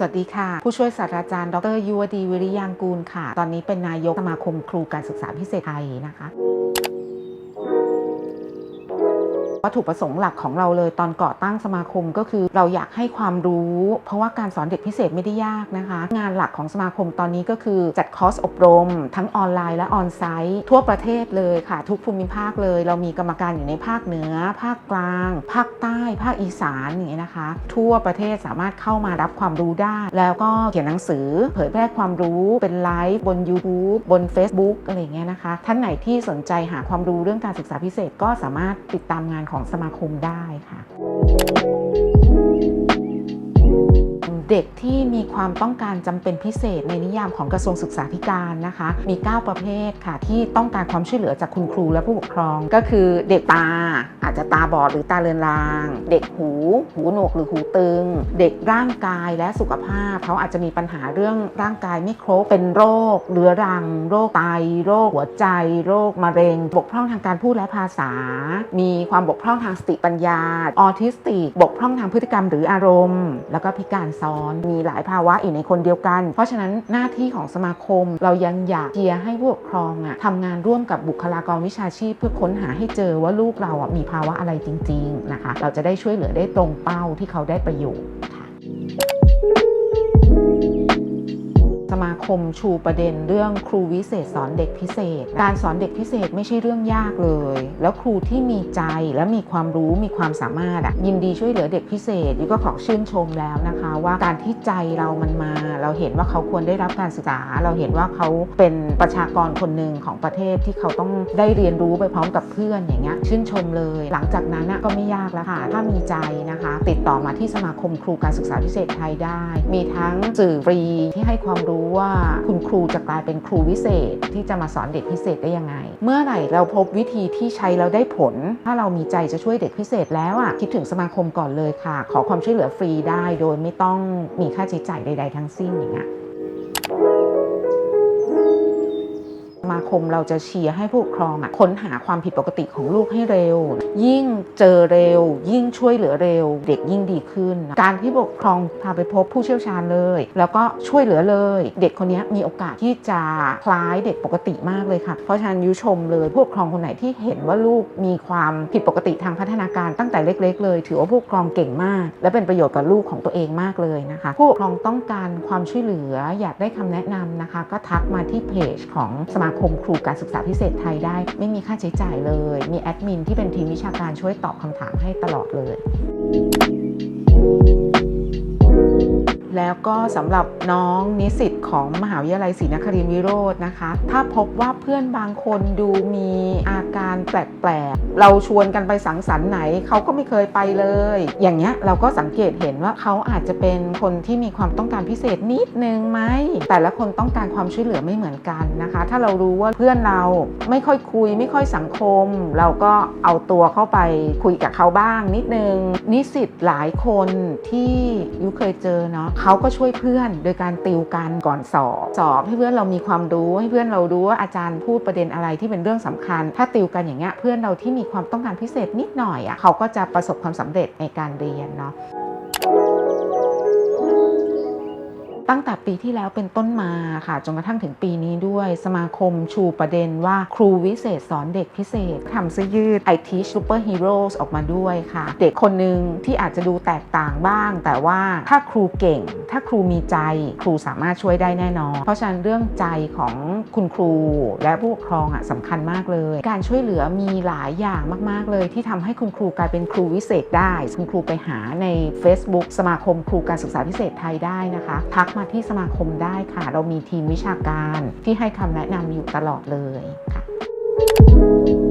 สวัสดีค่ะ ผู้ช่วยศาสตราจารย์ ดรยุวดีวิริยางกูลค่ะ ตอนนี้เป็นนายกสมาคมครูการศึกษาพิเศษไทยนะคะ วัตถุประสงค์หลักของเราเลยตอนก่อตั้งสมาคมก็คือเราอยากให้ความรู้ เพราะว่าการสอนเด็กพิเศษไม่ได้ยากนะคะ งานหลักของสมาคมตอนนี้ก็คือจัดคอร์สอบรม ทั้งออนไลน์และออนไซต์ทั่วประเทศเลยค่ะ ทุกภูมิภาคเลย เรามีกรรมการอยู่ในภาคเหนือ ภาคกลาง ภาคใต้ ภาคอีสานอย่างเงี้ยนะคะ ทั่วประเทศสามารถเข้ามารับความรู้ได้ แล้วก็เขียนหนังสือ เผยแพร่ความรู้เป็นไลฟ์บน YouTube บน Facebook อะไรเงี้ยนะคะ ท่านไหนที่สนใจหาความรู้เรื่องการศึกษาพิเศษก็สามารถติดตามงานของสมาคมได้ค่ะ เด็กที่มีความต้องการจำเป็นพิเศษในนิยามของกระทรวงศึกษาธิการนะคะ มี 9 ประเภทค่ะ ที่ต้องการความช่วยเหลือจากคุณครูและผู้ปกครอง ก็คือเด็กตา อาจจะตาบอดหรือตาเลือนลาง เด็กหู หูหนวกหรือหูตึง เด็กร่างกายและสุขภาพ เขาอาจจะมีปัญหาเรื่องร่างกายไม่ครบเป็นโรคเรื้อรัง โรคไตโรคหัวใจ โรคมะเร็ง บกพร่องทางการพูดและภาษา มีความบกพร่องทางสติปัญญาออทิสติก บกพร่องทางพฤติกรรมหรืออารมณ์ แล้วก็พิการซ้อนมีหลายภาวะอยู่ในคนเดียวกัน เพราะฉะนั้นหน้าที่ของสมาคมเรายังอยากเชียร์ให้ผู้ปกครองอะทำงานร่วมกับบุคลากรวิชาชีพ เพื่อค้นหาให้เจอว่าลูกเราอะมีภาวะอะไรจริง ๆนะคะ เราจะได้ช่วยเหลือได้ตรงเป้าที่เขาได้ประโยชน์ มาคมชูประเด็นเรื่องครูวิเศษสอนเด็กพิเศษ การสอนเด็กพิเศษไม่ใช่เรื่องยากเลย แล้วครูที่มีใจและมีความรู้มีความสามารถอะยินดีช่วยเหลือเด็กพิเศษยุก็ขอชื่นชมแล้วนะคะ ว่าการที่ใจเรามันมา เราเห็นว่าเขาควรได้รับการศึกษา เราเห็นว่าเขาเป็นประชากรคนหนึ่งของประเทศที่เขาต้องได้เรียนรู้ไปพร้อมกับเพื่อนอย่างเงี้ยชื่นชมเลย หลังจากนั้นก็ไม่ยากแล้วค่ะถ้ามีใจนะคะ ติดต่อมาที่สมาคมครูการศึกษาพิเศษไทยได้ มีทั้งสื่อฟรีที่ให้ความรู้ว่าคุณครูจะกลายเป็นครูวิเศษ ที่จะมาสอนเด็กพิเศษได้ยังไง เมื่อไหร่เราพบวิธีที่ใช้แล้วได้ผล ถ้าเรามีใจจะช่วยเด็กพิเศษแล้วอะคิดถึงสมาคมก่อนเลยค่ะ ขอความช่วยเหลือฟรีได้ โดยไม่ต้องมีค่าใช้จ่ายใด ๆ ทั้งสิ้นอย่างเงี้ย มาคมเราจะเชียร์ให้ผู้ปกครองอะค้นหาความผิดปกติของลูกให้เร็ว ยิ่งเจอเร็ว ยิ่งช่วยเหลือเร็ว เด็กยิ่งดีขึ้น การที่ผู้ปกครองพาไปพบผู้เชี่ยวชาญเลย แล้วก็ช่วยเหลือเลย เด็กคนนี้มีโอกาสที่จะคล้ายเด็กปกติมากเลยค่ะ เพราะฉะนั้นยุชมเลยผู้ปกครองคนไหนที่เห็นว่าลูกมีความผิดปกติทางพัฒนาการตั้งแต่เล็ก ๆ เลย ถือว่าผู้ปกครองเก่งมาก และเป็นประโยชน์กับลูกของตัวเองมากเลยนะคะ ผู้ปกครองต้องการความช่วยเหลืออยากได้คำแนะนำนะคะ ก็ทักมาที่เพจของสมาคมครูการศึกษาพิเศษไทยได้ ไม่มีค่าใช้จ่ายเลย มีแอดมินที่เป็นทีมวิชาการช่วยตอบคำถามให้ตลอดเลย แล้วก็สำหรับน้องนิสิตของมหาวิทยาลัยศรีนครินทรวิโรจน์นะคะ ถ้าพบว่าเพื่อนบางคนดูมีอาการแปลกๆ เราชวนกันไปสังสรรค์ไหนเขาก็ไม่เคยไปเลย อย่างเงี้ยเราก็สังเกตเห็นว่าเขาอาจจะเป็นคนที่มีความต้องการพิเศษนิดนึงไหมแต่ละคนต้องการความช่วยเหลือไม่เหมือนกันนะคะ ถ้าเรารู้ว่าเพื่อนเราไม่ค่อยคุย ไม่ค่อยสังคม เราก็เอาตัวเข้าไปคุยกับเขาบ้างนิดนึงนิสิตหลายคนที่ยุเคยเจอเนาะเขาก็ช่วยเพื่อนโดยการติวกันก่อนสอบ สอบให้เพื่อนเรามีความรู้ให้เพื่อนเรารู้ว่าอาจารย์พูดประเด็นอะไรที่เป็นเรื่องสำคัญ ถ้าติวกันอย่างเงี้ยเพื่อนเราที่มีความต้องการพิเศษนิดหน่อยอะ่ะเขาก็จะประสบความสำเร็จในการเรียนเนาะ ตั้งแต่ปีที่แล้วเป็นต้นมาค่ะจนกระทั่งถึงปีนี้ด้วยสมาคมชูประเด็นว่าครูวิเศษสอนเด็กพิเศษทำเสื้อยืด I Teach Super Heroes ออกมาด้วยค่ะ เด็กคนหนึ่งที่อาจจะดูแตกต่างบ้าง แต่ว่าถ้าครูเก่ง ถ้าครูมีใจ ครูสามารถช่วยได้แน่นอน เพราะฉะนั้นเรื่องใจของคุณครูและผู้ปกครองอะสำคัญมากเลย การช่วยเหลือมีหลายอย่างมาก ๆ เลยที่ทำให้คุณครูกลายเป็นครูวิเศษได้ คุณครูไปหาใน Facebook สมาคมครูการศึกษาพิเศษไทยได้นะคะทักมาที่สมาคมได้ค่ะ เรามีทีมวิชาการที่ให้คำแนะนำอยู่ตลอดเลยค่ะ